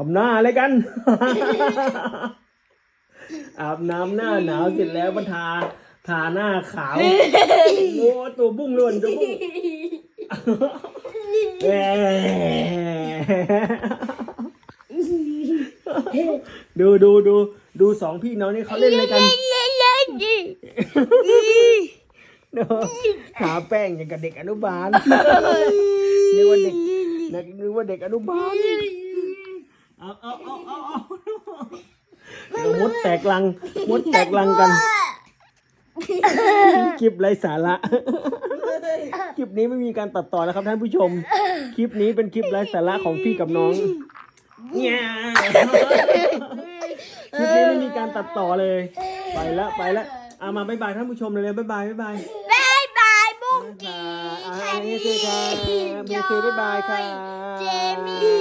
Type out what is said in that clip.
ทำหน้าอะไรกัน อาบน้ำหน้าหนาวเสร็จแล้วมาทาทาหน้าขาว โอ้ตัวบุ้งล้วนตัวบุ้งแหมดูดูดูดูสองพี่น้องนี่เขาเล่นอะไรกันเล่นเล่นดิดูทาแป้งอย่างกับเด็กอนุบาลนึกว่าเด็กนึกว่าเด็กอนุบาล เอาเอาเอาเอาเอาเดี๋ยวมดแตกลังมดแตกลังกัน คลิปไร้สาระ คลิปนี้ไม่มีการตัดต่อนะครับท่านผู้ชม คลิปนี้เป็นคลิปไร้สาระของพี่กับน้องเนี่ยคลิปนี้ไม่มีการตัดต่อเลย ไปละไปละเอามาบายบายท่านผู้ชมเลยเลยบายบายบายบายบายบายบุ้งกี้แคนดี้เซ่ค่ะเมเซ่บายบายค่ะเจมี่